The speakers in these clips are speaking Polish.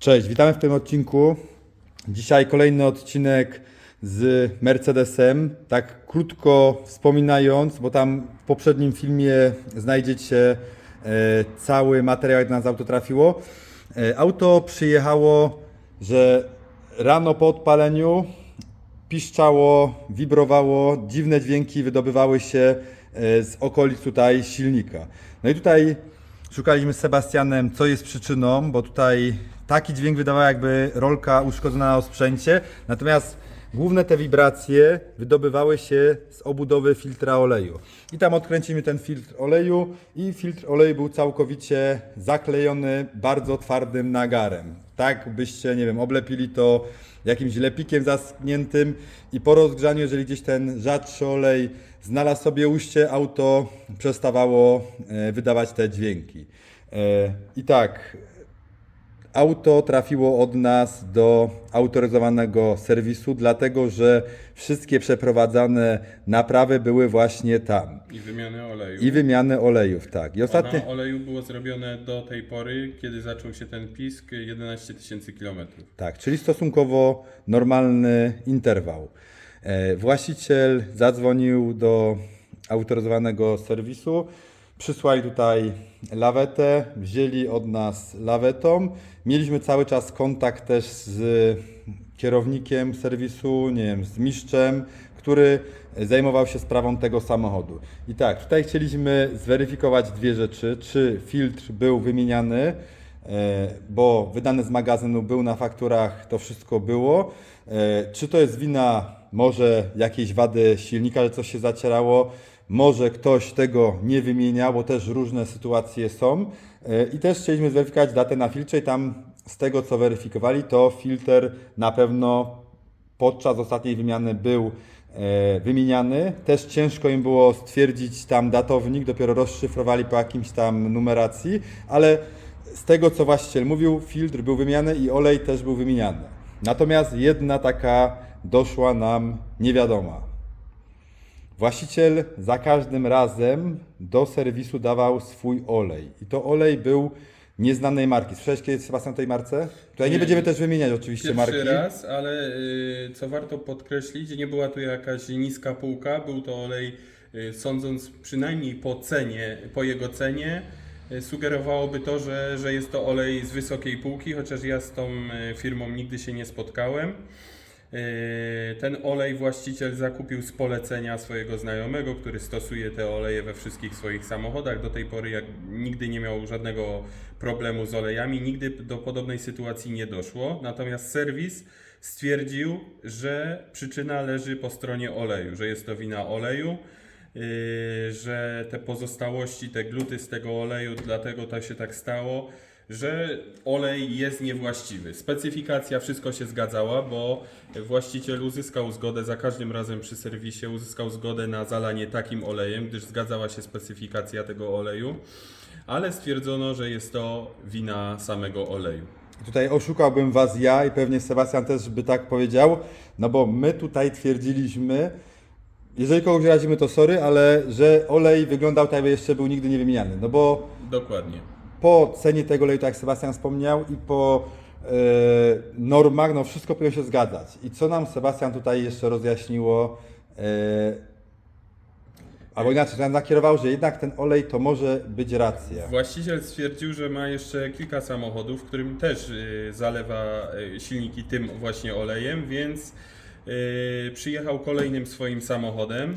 Cześć, witamy w tym odcinku. Dzisiaj kolejny odcinek z Mercedesem. Tak krótko wspominając, bo tam w poprzednim filmie znajdziecie cały materiał, jak nas auto trafiło. E, auto przyjechało, że rano po odpaleniu piszczało, wibrowało, dziwne dźwięki wydobywały się e, z okolic tutaj silnika. No i tutaj szukaliśmy z Sebastianem, co jest przyczyną, bo tutaj taki dźwięk wydawała jakby rolka uszkodzona na osprzęcie, natomiast główne te wibracje wydobywały się z obudowy filtra oleju. I tam odkręcimy ten filtr oleju i filtr oleju był całkowicie zaklejony bardzo twardym nagarem. Tak byście, nie wiem, oblepili to jakimś lepikiem zaschniętym i po rozgrzaniu, jeżeli gdzieś ten rzadszy olej znalazł sobie ujście, auto przestawało e, wydawać te dźwięki. E, I tak, auto trafiło od nas do autoryzowanego serwisu, dlatego że wszystkie przeprowadzane naprawy były właśnie tam. I wymiany oleju. I wymiany olejów, tak. I A ostatnie... na oleju było zrobione do tej pory, kiedy zaczął się ten pisk, 11 tysięcy kilometrów. Tak, czyli stosunkowo normalny interwał. E, Właściciel zadzwonił do autoryzowanego serwisu, przysłali tutaj lawetę, wzięli od nas lawetą. Mieliśmy cały czas kontakt też z kierownikiem serwisu, nie wiem, z mistrzem, który zajmował się sprawą tego samochodu. I tak, tutaj chcieliśmy zweryfikować dwie rzeczy, czy filtr był wymieniany, e, bo wydany z magazynu był na fakturach, to wszystko było. E, Czy to jest wina może jakiejś wady silnika, że coś się zacierało, może ktoś tego nie wymieniał, bo też różne sytuacje są. E, I też chcieliśmy zweryfikować datę na filtrze i tam z tego co weryfikowali, to filtr na pewno podczas ostatniej wymiany był e, wymieniany. Też ciężko im było stwierdzić tam datownik, dopiero rozszyfrowali po jakimś tam numeracji, ale z tego co właściciel mówił, filtr był wymieniany i olej też był wymieniany. Natomiast jedna taka doszła nam niewiadoma. Właściciel za każdym razem do serwisu dawał swój olej. I to olej był nieznanej marki. Słyszałeś kiedyś Sebastian o tej marce? Tutaj nie, Nie. będziemy też wymieniać oczywiście Pierwszy marki. raz, ale y, co warto podkreślić, nie była tu jakaś niska półka, był to olej, y, sądząc przynajmniej po cenie, po jego cenie, y, sugerowałoby to, że, że jest to olej z wysokiej półki, chociaż ja z tą y, firmą nigdy się nie spotkałem. Y, Ten olej właściciel zakupił z polecenia swojego znajomego, który stosuje te oleje we wszystkich swoich samochodach. Do tej pory jak nigdy nie miał żadnego problemu z olejami, nigdy do podobnej sytuacji nie doszło. Natomiast serwis stwierdził, że przyczyna leży po stronie oleju, że jest to wina oleju. Yy, że te pozostałości, te gluty z tego oleju, dlatego tak się tak stało, że olej jest niewłaściwy. Specyfikacja, wszystko się zgadzała, bo właściciel uzyskał zgodę za każdym razem przy serwisie, uzyskał zgodę na zalanie takim olejem, gdyż zgadzała się specyfikacja tego oleju, ale stwierdzono, że jest to wina samego oleju. Tutaj oszukałbym Was ja i pewnie Sebastian też by tak powiedział, no bo my tutaj twierdziliśmy, jeżeli kogoś razimy to sorry, ale że olej wyglądał tak, jakby jeszcze był nigdy nie wymieniany. No bo Dokładnie. Po cenie tego oleju, tak jak Sebastian wspomniał, i po e, normach, no wszystko powinno się zgadzać. I co nam Sebastian tutaj jeszcze rozjaśniło, e, albo inaczej, nam nakierował, że jednak ten olej to może być racja. Właściciel stwierdził, że ma jeszcze kilka samochodów, którym też y, zalewa silniki tym właśnie olejem, więc przyjechał kolejnym swoim samochodem,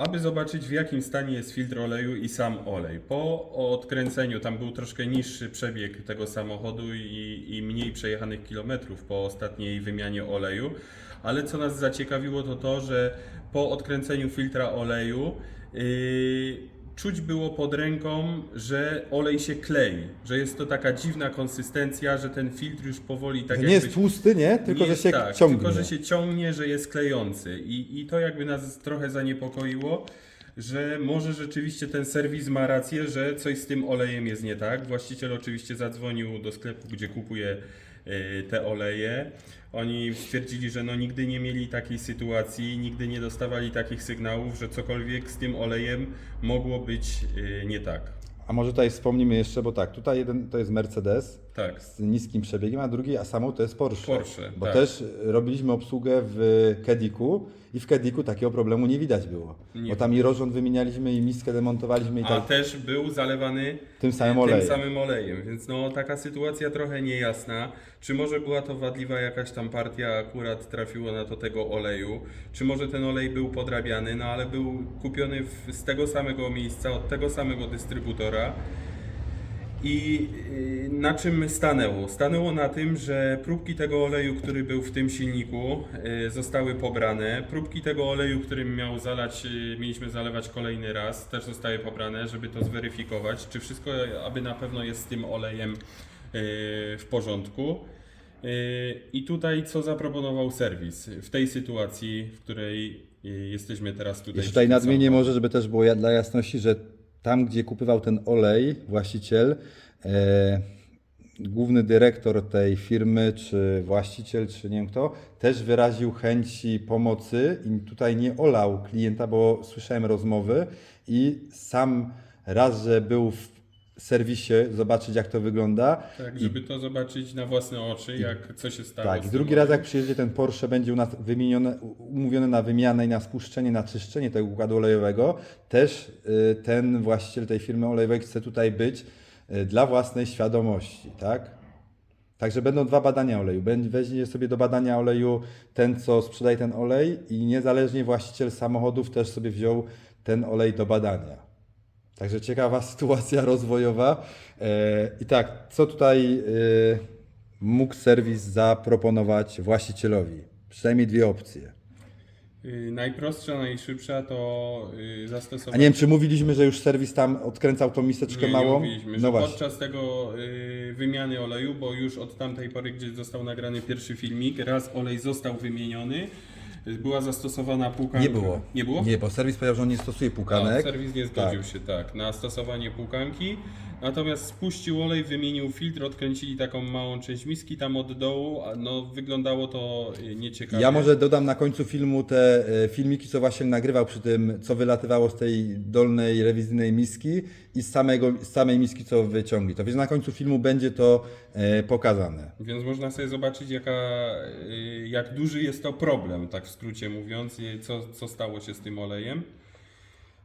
aby zobaczyć w jakim stanie jest filtr oleju i sam olej. Po odkręceniu, tam był troszkę niższy przebieg tego samochodu i, i mniej przejechanych kilometrów po ostatniej wymianie oleju, ale co nas zaciekawiło to to, że po odkręceniu filtra oleju yy, czuć było pod ręką, że olej się klei, że jest to taka dziwna konsystencja, że ten filtr już powoli tak Że nie jest tłusty, nie? Tylko, nie że jest się tak, ciągnie. Tylko, że się ciągnie, że jest klejący. I, I to jakby nas trochę zaniepokoiło, że może rzeczywiście ten serwis ma rację, że coś z tym olejem jest nie tak. Właściciel oczywiście zadzwonił do sklepu, gdzie kupuje te oleje. Oni stwierdzili, że no nigdy nie mieli takiej sytuacji, nigdy nie dostawali takich sygnałów, że cokolwiek z tym olejem mogło być y, nie tak. A może tutaj wspomnimy jeszcze, bo tak, tutaj jeden to jest Mercedes, Tak. z niskim przebiegiem, a drugi a samo to jest Porsche. Porsche, Bo tak. też robiliśmy obsługę w Kediku i w Kediku takiego problemu nie widać było. Nie. Bo tam i rozrząd wymienialiśmy i miskę demontowaliśmy i A tak też był zalewany tym samym tym olejem. samym olejem, więc no taka sytuacja trochę niejasna. Czy może była to wadliwa jakaś tam partia, akurat trafiło na to tego oleju, czy może ten olej był podrabiany, no ale był kupiony w, z tego samego miejsca, od tego samego dystrybutora. I y, na czym stanęło? Stanęło na tym, że próbki tego oleju, który był w tym silniku, y, zostały pobrane. Próbki tego oleju, którym miał zalać, y, mieliśmy zalewać kolejny raz, też zostały pobrane, żeby to zweryfikować, czy wszystko, aby na pewno jest z tym olejem w porządku. I tutaj co zaproponował serwis w tej sytuacji, w której jesteśmy teraz tutaj? Jeszcze tutaj nadmienię może, żeby też było dla jasności, że tam, gdzie kupywał ten olej właściciel, e, główny dyrektor tej firmy, czy właściciel, czy nie wiem kto, też wyraził chęci pomocy i tutaj nie olał klienta, bo słyszałem rozmowy i sam raz, że był w serwisie, zobaczyć jak to wygląda. Tak, I żeby to zobaczyć na własne oczy, jak co się stało. tak, i drugi raz jak przyjedzie ten Porsche będzie u nas wymienione, umówiony na wymianę i na spuszczenie, na czyszczenie tego układu olejowego, też y, ten właściciel tej firmy olejowej chce tutaj być y, dla własnej świadomości, tak? Także będą dwa badania oleju. Weźmie sobie do badania oleju ten, co sprzedaje ten olej i niezależnie właściciel samochodów też sobie wziął ten olej do badania. Także ciekawa sytuacja rozwojowa. E, I tak, co tutaj e, mógł serwis zaproponować właścicielowi? Przynajmniej dwie opcje. Y, Najprostsza, najszybsza to y, A zastosowanie. nie wiem, czy mówiliśmy, że już serwis tam odkręcał tą miseczkę nie, małą? Nie mówiliśmy, no że właśnie. podczas tego y, wymiany oleju, bo już od tamtej pory, gdzie został nagrany pierwszy filmik, raz olej został wymieniony, była zastosowana półkanka. Nie było. Nie było? Nie, bo serwis powiedział, że on nie stosuje A, pukanek. serwis nie zgodził się tak na stosowanie półkanki. Natomiast spuścił olej, wymienił filtr, odkręcili taką małą część miski tam od dołu. a No, wyglądało to y, nieciekawie. Ja może dodam na końcu filmu te e, filmiki, co właśnie nagrywał przy tym, co wylatywało z tej dolnej rewizyjnej miski i z, samego, z samej miski, co wyciągli. To więc na końcu filmu będzie to e, pokazane. Więc można sobie zobaczyć, jaka, jak duży jest to problem, tak w skrócie mówiąc, co, co stało się z tym olejem.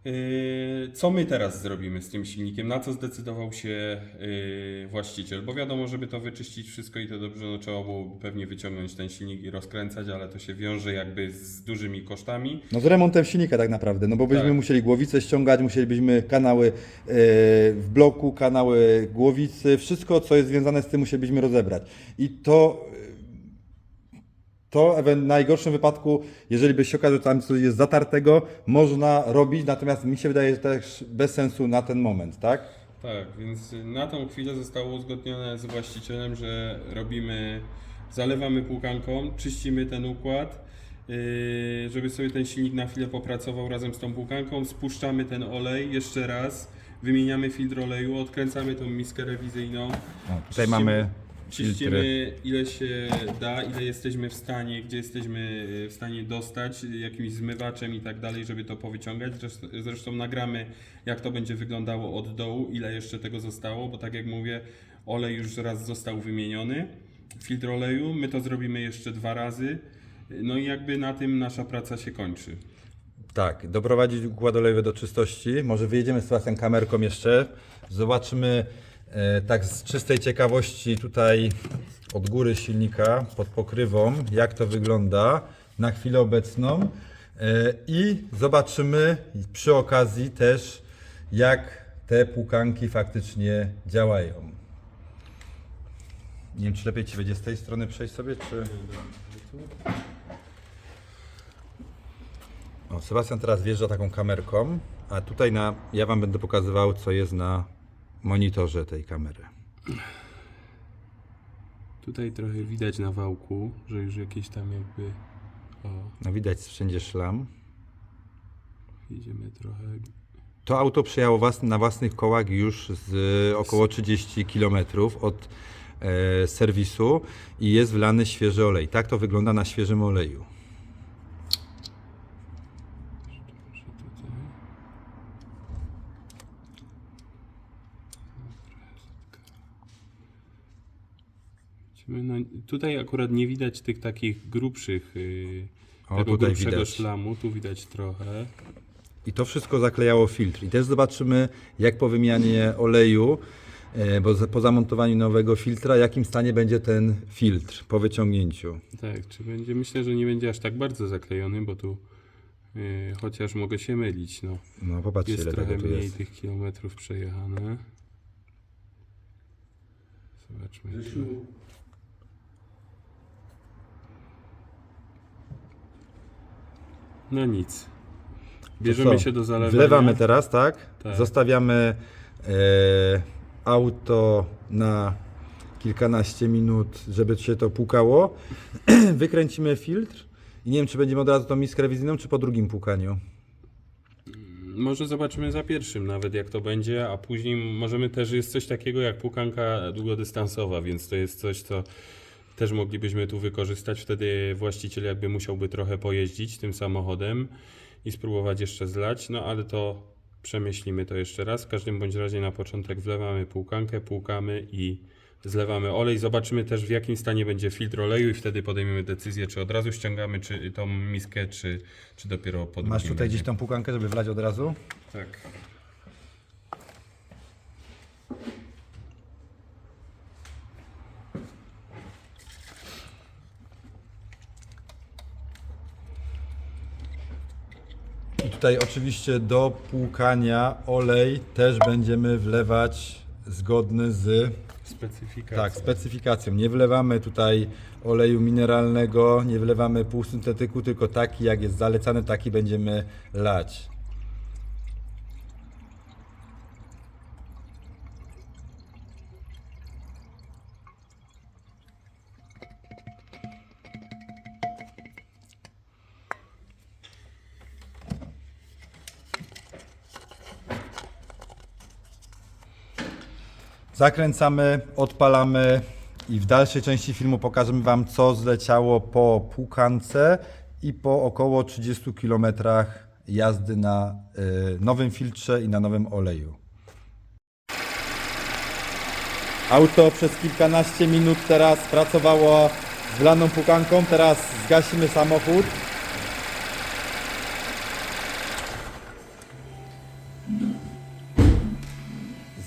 Y, Co my teraz zrobimy z tym silnikiem? Na co zdecydował się y, właściciel? Bo wiadomo, żeby to wyczyścić wszystko i to dobrze, no trzeba było pewnie wyciągnąć ten silnik i rozkręcać, ale to się wiąże jakby z dużymi kosztami. No z remontem silnika tak naprawdę, no bo byśmy Tak. musieli głowicę ściągać, musielibyśmy kanały e, w bloku, kanały głowicy, wszystko co jest związane z tym musielibyśmy rozebrać. I to, to w najgorszym wypadku, jeżeli by się okazało, że tam coś jest zatartego, można robić, natomiast mi się wydaje, że też bez sensu na ten moment, tak? Tak, więc na tą chwilę zostało uzgodnione z właścicielem, że robimy, zalewamy płukanką, czyścimy ten układ, yy, żeby sobie ten silnik na chwilę popracował razem z tą płukanką, spuszczamy ten olej jeszcze raz, wymieniamy filtr oleju, odkręcamy tą miskę rewizyjną. tutaj Czyścimy- mamy Czyścimy ile się da, ile jesteśmy w stanie, gdzie jesteśmy y, w stanie dostać, jakimś zmywaczem i tak dalej, żeby to powyciągać. Zresztą, nagramy, jak to będzie wyglądało od dołu, ile jeszcze tego zostało, bo tak jak mówię, olej już raz został wymieniony, filtr oleju, my to zrobimy jeszcze dwa razy. No i jakby na tym nasza praca się kończy. Tak, doprowadzić układ olejowy do czystości. Może wyjedziemy z Sebastian kamerką jeszcze. Zobaczymy e, tak z czystej ciekawości tutaj od góry silnika pod pokrywą, jak to wygląda na chwilę obecną. E, I zobaczymy przy okazji też, jak te płukanki faktycznie działają. Nie wiem, czy lepiej Ci będzie z tej strony przejść sobie, czy... O, Sebastian teraz wjeżdża taką kamerką, a tutaj na, ja Wam będę pokazywał, co jest na monitorze tej kamery. Tutaj trochę widać na wałku, że już jakieś tam jakby... O, No widać wszędzie szlam. jedziemy trochę To auto przyjechało was, na własnych kołach już z około 30 km od e, serwisu i jest wlany świeży olej. Tak to wygląda na świeżym oleju. Jeszcze tutaj. Zobaczymy. No, tutaj akurat nie widać tych takich grubszych, yy, O, tego tutaj grubszego widać. szlamu. Tu widać trochę. I to wszystko zaklejało filtr. I też zobaczymy, jak po wymianie oleju, e, bo po zamontowaniu nowego filtra, jakim stanie będzie ten filtr po wyciągnięciu. Tak, czy będzie? Myślę, że nie będzie aż tak bardzo zaklejony, bo tu yy, chociaż mogę się mylić. No. No popatrzcie, Jest ile trochę tego tu mniej jest. tych kilometrów przejechane. Zobaczmy. No nic. Bierzemy się do zalewania. Wlewamy teraz, tak? Tak. Zostawiamy e, auto na kilkanaście minut, żeby się to pukało. Wykręcimy filtr i nie wiem, czy będziemy od razu tą miskę rewizyjną, czy po drugim pukaniu. Może zobaczymy za pierwszym nawet jak to będzie, a później możemy też, jest coś takiego jak pukanka długodystansowa, więc to jest coś, co też moglibyśmy tu wykorzystać. Wtedy właściciel jakby musiałby trochę pojeździć tym samochodem i spróbować jeszcze zlać, no ale to przemyślimy to jeszcze raz. W każdym bądź razie na początek wlewamy półkankę, płukamy i zlewamy olej. Zobaczymy też w jakim stanie będzie filtr oleju i wtedy podejmiemy decyzję, czy od razu ściągamy czy tą miskę, czy, czy dopiero po Masz tutaj gdzieś tą pukankę, żeby wlać od razu? Tak. I tutaj oczywiście do płukania olej też będziemy wlewać zgodny z Specyfikacja. tak, specyfikacją. Nie wlewamy tutaj oleju mineralnego, nie wlewamy półsyntetyku, tylko taki jak jest zalecany, taki będziemy lać. Zakręcamy, odpalamy i w dalszej części filmu pokażemy Wam, co zleciało po płukance i po około 30 km jazdy na y, nowym filtrze i na nowym oleju. Auto przez kilkanaście minut teraz pracowało z wlaną płukanką, teraz zgasimy samochód.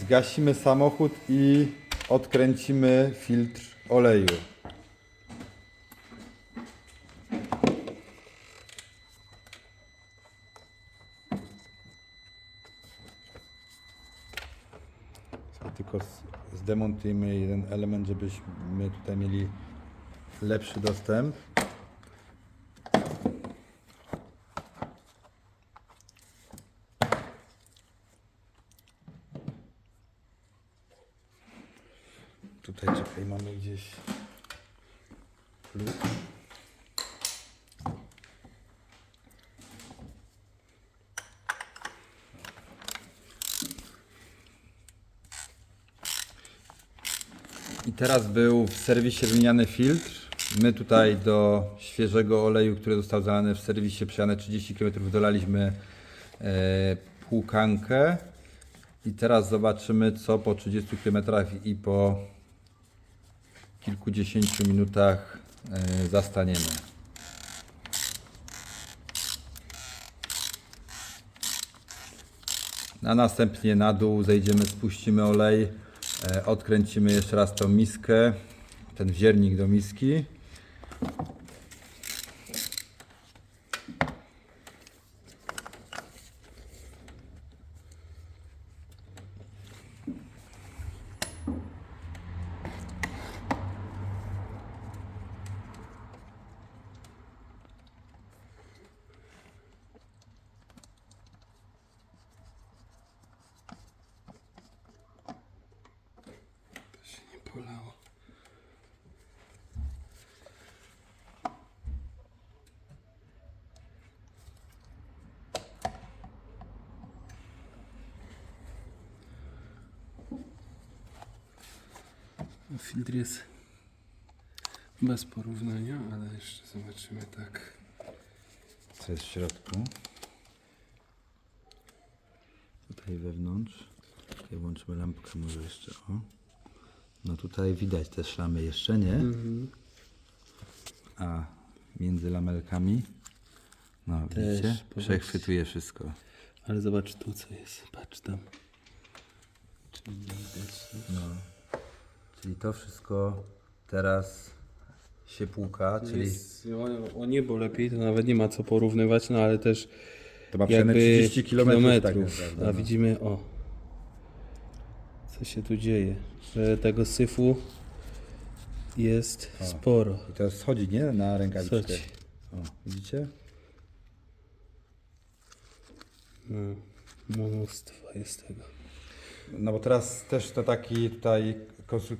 Zgasimy samochód i odkręcimy filtr oleju. Tylko z- zdemontujemy jeden element, żebyśmy tutaj mieli lepszy dostęp. Tutaj czekaj, mamy gdzieś klucz. I teraz był w serwisie wymieniany filtr. My tutaj do świeżego oleju, który został zalany w serwisie przejane 30 km dolaliśmy e, płukankę. I teraz zobaczymy co po 30 km i po kilkudziesięciu minutach e, zastaniemy. A następnie na dół zejdziemy, spuścimy olej, e, odkręcimy jeszcze raz tą miskę, ten wziernik do miski. Nie polało. No, Filtr jest bez porównania, ale jeszcze zobaczymy tak. Co jest w środku? Tutaj wewnątrz. Tutaj włączymy lampkę może jeszcze. O. No tutaj widać te szlamy jeszcze nie. Mhm. A między lamelkami. No Też, widzicie? popatrz. Przechwytuje wszystko. Ale zobacz tu co jest, patrz tam. Czy nie widać? No. Czyli to wszystko teraz się płuka, czyli Jest, o, o niebo lepiej, to nawet nie ma co porównywać, no ale też to ma jakby 30 km. Tak naprawdę, a no. widzimy, o, co się tu dzieje, że tego syfu jest sporo. I to schodzi, nie? Na rękawiczkę. O, widzicie? No, mnóstwo jest tego. No bo teraz też to taki tutaj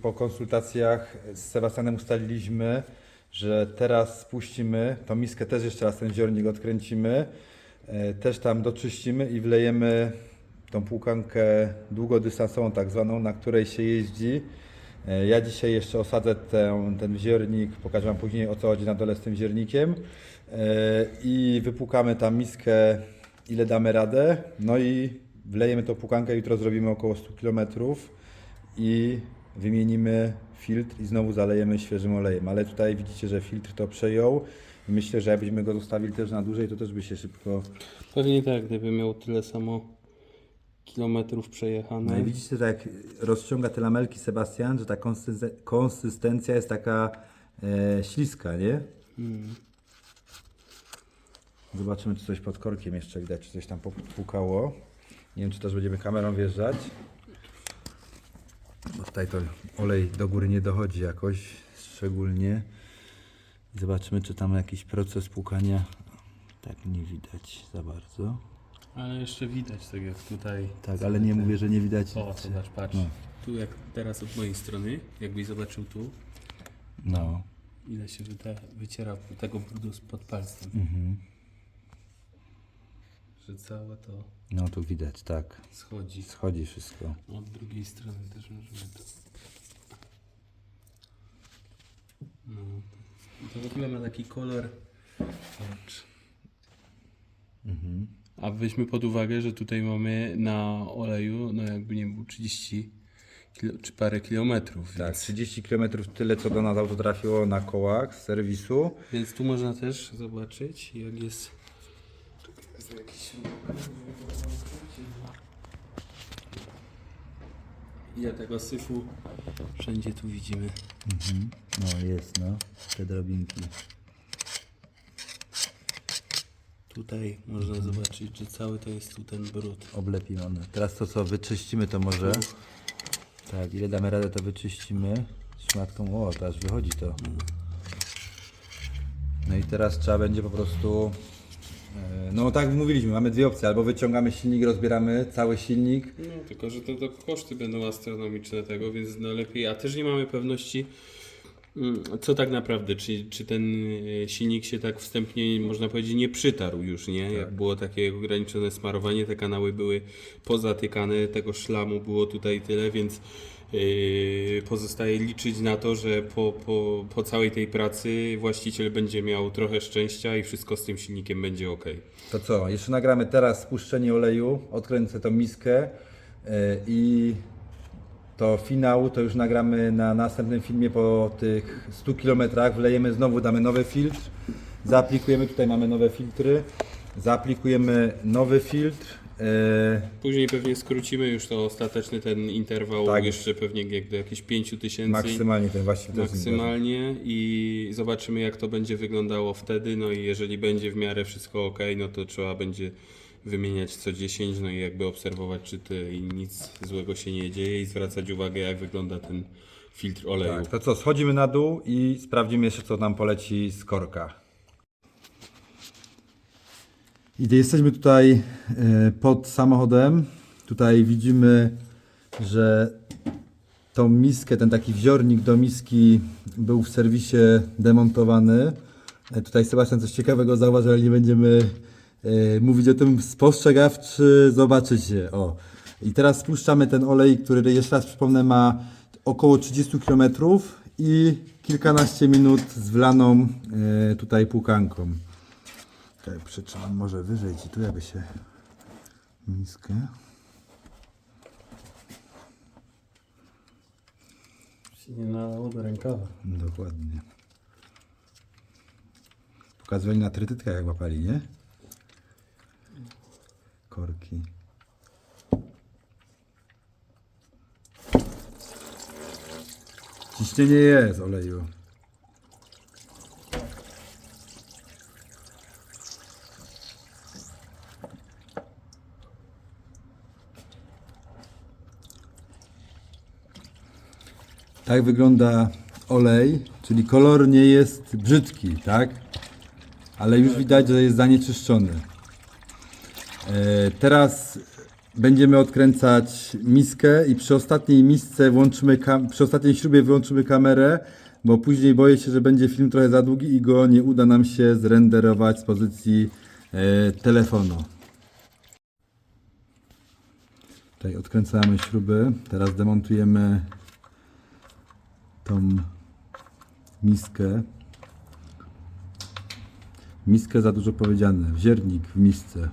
po konsultacjach z Sebastianem ustaliliśmy, że teraz spuścimy tą miskę, też jeszcze raz ten ziornik odkręcimy, e, też tam doczyścimy i wlejemy tą płukankę długodystansową tak zwaną, na której się jeździ. E, Ja dzisiaj jeszcze osadzę ten, ten pokażę Wam później o co chodzi na dole z tym ziornikiem e, i wypłukamy tam miskę ile damy radę, no i wlejemy tą płukankę, jutro zrobimy około 100 km i wymienimy filtr i znowu zalejemy świeżym olejem, ale tutaj widzicie, że filtr to przejął i myślę, że jakbyśmy go zostawili też na dłużej, to też by się szybko... Pewnie tak, gdyby miał tyle samo kilometrów No przejechane. i widzicie, tak jak rozciąga te lamelki Sebastian, że ta konsysten- konsystencja jest taka e, śliska, nie? Mm. Zobaczymy, czy coś pod korkiem jeszcze widać, czy coś tam popłukało. Nie wiem, czy też będziemy kamerą wjeżdżać. Tutaj to olej do góry nie dochodzi jakoś szczególnie. Zobaczymy, czy tam jakiś proces płukania tak nie widać za bardzo. Ale jeszcze widać, tak jak tutaj. Tak, ale nie mówię, że nie widać. O, zobacz, patrz. No. Tu jak teraz od mojej strony, jakbyś zobaczył tu, No. ile się wyciera tego brudu pod palcem. Mhm. Że całe to No tu widać, tak. schodzi. Schodzi wszystko. Od drugiej strony też możemy to. No. To ogóle ma taki kolor. Zobacz. Mhm. A weźmy pod uwagę, że tutaj mamy na oleju, no jakby nie było 30 kilo, czy parę kilometrów. Tak, Więc, 30 km tyle, co do nas auto trafiło na kołach z serwisu. więc tu można też zobaczyć, jak jest. Jest jakiś. Ile tego syfu wszędzie tu widzimy. Mhm. No jest, no. Te drobinki. Tutaj można zobaczyć, że cały to jest tu ten brud. Oblepione. Teraz to co, wyczyścimy to może. Tak, ile damy radę to wyczyścimy. Szmatką, o, to aż wychodzi to. No i teraz trzeba będzie po prostu... e, No tak mówiliśmy, mamy dwie opcje. Albo wyciągamy silnik, rozbieramy cały silnik. No, tylko że to, to koszty będą astronomiczne tego, więc no lepiej, a też nie mamy pewności, mm, co tak naprawdę, czy, czy ten e, silnik się tak wstępnie, można powiedzieć, nie przytarł już, nie? Jak było takie ograniczone smarowanie, te kanały były pozatykane, tego szlamu było tutaj tyle, więc pozostaje liczyć na to, że po, po, po całej tej pracy właściciel będzie miał trochę szczęścia i wszystko z tym silnikiem będzie ok. To co, jeszcze nagramy teraz spuszczenie oleju, odkręcę tą miskę e, i to finał to już nagramy na następnym filmie po tych 100 km. Wlejemy znowu, damy nowy filtr, zaaplikujemy, tutaj mamy nowe filtry, zaaplikujemy nowy filtr. E, Później pewnie skrócimy już to ostateczny ten interwał Tak. jeszcze pewnie jak do jakichś 5000 Maksymalnie ten jest maksymalnie i zobaczymy jak to będzie wyglądało wtedy. No i jeżeli będzie w miarę wszystko ok, no to trzeba będzie wymieniać co 10, no i jakby obserwować czy ty, nic złego się nie dzieje i zwracać uwagę jak wygląda ten filtr oleju. Tak, to co, schodzimy na dół i sprawdzimy jeszcze, co nam poleci z korka. I jesteśmy tutaj e, pod samochodem. Tutaj widzimy, że tą miskę, ten taki wziornik do miski był w serwisie demontowany. E, Tutaj Sebastian coś ciekawego zauważył, ale nie będziemy e, mówić o tym spostrzegawczy, zobaczycie. O. I teraz spuszczamy ten olej, który jeszcze raz przypomnę ma około 30 km i kilkanaście minut z wlaną tutaj płukanką. Tak, przytrzymam może wyżej ci tu, jakby się miskę. Ci nie nalało do rękawa. Dokładnie. Pokazywali na trytytkach jak łapali, nie? Korki. Ciśnienie jest oleju. Tak wygląda olej, czyli kolor nie jest brzydki, tak? Ale już widać, że jest zanieczyszczony. E, teraz będziemy odkręcać miskę i przy ostatniej misce włączymy przy ostatniej śrubie wyłączymy kamerę, bo później boję się, że będzie film trochę za długi i go nie uda nam się zrenderować z pozycji e, telefonu. Tutaj odkręcamy śruby, teraz demontujemy tą miskę. Miskę za dużo powiedziane. Wziernik w misce.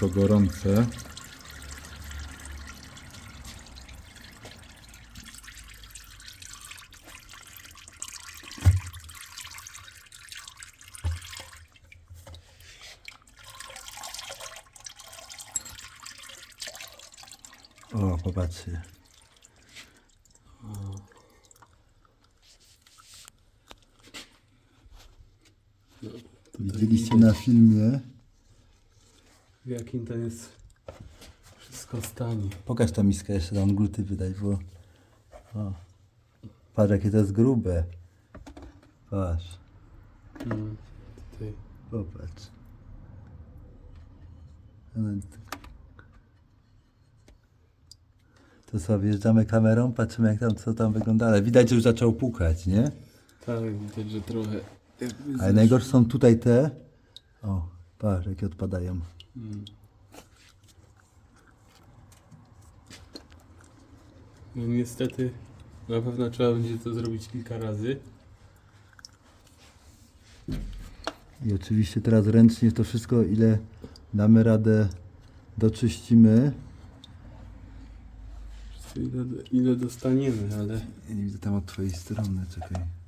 Wszystko gorące. O, popatrzcie. Widzieliście na filmie. W jakim to jest wszystko stanie. Pokaż tą miskę jeszcze tam gluty wydaj, bo... O. Patrz jakie to jest grube. Patrz, No, tutaj. popatrz. No, To co, wjeżdżamy kamerą, patrzymy jak tam, co tam wygląda, ale widać, że już zaczął pukać, nie? Tak, widać, że trochę. Ale najgorsze są tutaj te. O, patrz jakie odpadają. Mm. No niestety, na pewno trzeba będzie to zrobić kilka razy. I oczywiście teraz ręcznie to wszystko, ile damy radę, doczyścimy. Ile, ile dostaniemy, ale Ja nie widzę tam od twojej strony, czekaj.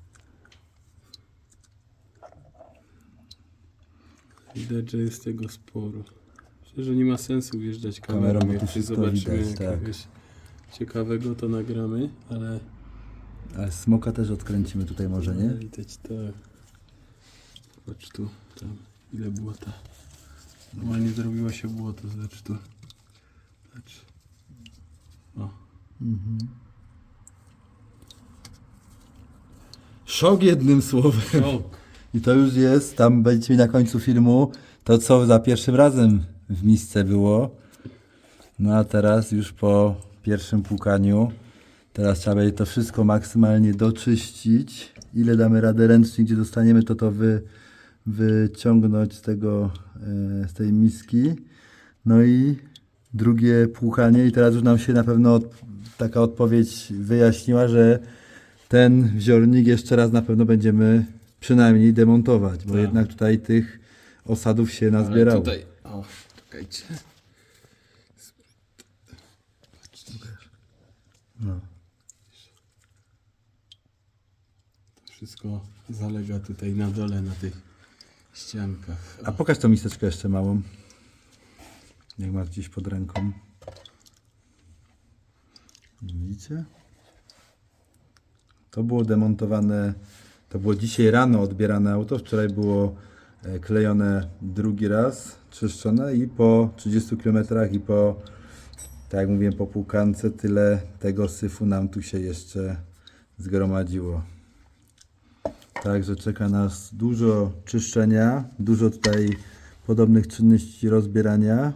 Widać, że jest tego sporo. Myślę, że nie ma sensu wjeżdżać Kamerą, kamerą. bo tu Jak wszystko zobaczymy widać, tak. jakiegoś ciekawego, to nagramy, ale Ale smoka też odkręcimy tutaj może, nie? ale widać tak. Patrz tu, tam, ile błota. Normalnie zrobiło się błoto, zobacz tu. Patrz. O. Szok jednym słowem. Szok. I to już jest, tam będziecie mieli na końcu filmu, to co za pierwszym razem w misce było. No a teraz już po pierwszym płukaniu, teraz trzeba będzie to wszystko maksymalnie doczyścić. Ile damy radę ręcznie, gdzie dostaniemy to, to wy, wyciągnąć z tego, e, z tej miski. No i drugie płukanie i teraz już nam się na pewno taka odpowiedź wyjaśniła, że ten wziornik jeszcze raz na pewno będziemy przynajmniej demontować, bo Tak. jednak tutaj tych osadów się Ale nazbierało. tutaj, o, czekajcie. No. To wszystko zalega tutaj na dole, na tych ściankach. A pokaż tą miseczkę jeszcze małą. Jak masz gdzieś pod ręką. Widzicie? To było demontowane, to było dzisiaj rano odbierane auto, wczoraj było e, klejone drugi raz, czyszczone i po 30 km i po, tak jak mówiłem, po płukance tyle tego syfu nam tu się jeszcze zgromadziło. Także czeka nas dużo czyszczenia, dużo tutaj podobnych czynności rozbierania.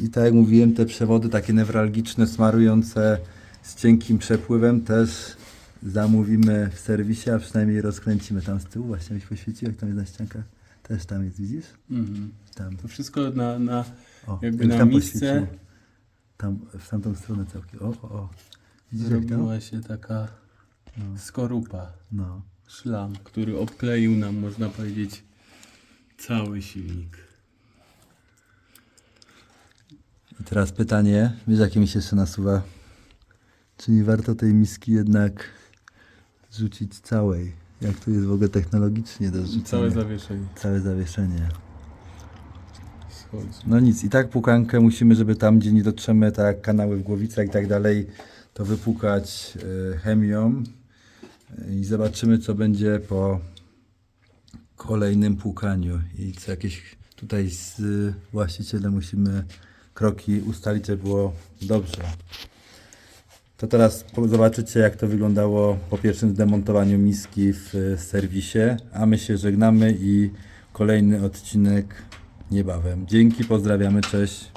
I tak jak mówiłem, te przewody takie newralgiczne, smarujące z cienkim przepływem też zamówimy w serwisie, a przynajmniej rozkręcimy tam z tyłu. Właśnie byś poświecił, jak tam jest na ściankach. Też tam jest, widzisz? Mhm. Tam. To wszystko na, na O, jakby jak na tam misce poświeciło. Tam, w tamtą stronę całkiem. O, o, o. Widzisz zrobiła się taka skorupa, No. szlam, który obkleił nam, można powiedzieć, cały silnik. I teraz pytanie, wiesz jakie mi się jeszcze nasuwa? Czy nie warto tej miski jednak rzucić całej? Jak to jest w ogóle technologicznie do rzucenia? Całe zawieszenie Całe zawieszenie. No nic, i tak pukankę musimy, żeby tam, gdzie nie dotrzemy, tak kanały w głowicach i tak dalej, to wypukać y, chemią y, i zobaczymy, co będzie po kolejnym płukaniu i co jakieś tutaj z właścicielem musimy kroki ustalić, żeby było dobrze. To teraz zobaczycie, jak to wyglądało po pierwszym zdemontowaniu miski w y, serwisie, a my się żegnamy i kolejny odcinek niebawem. Dzięki, pozdrawiamy, cześć.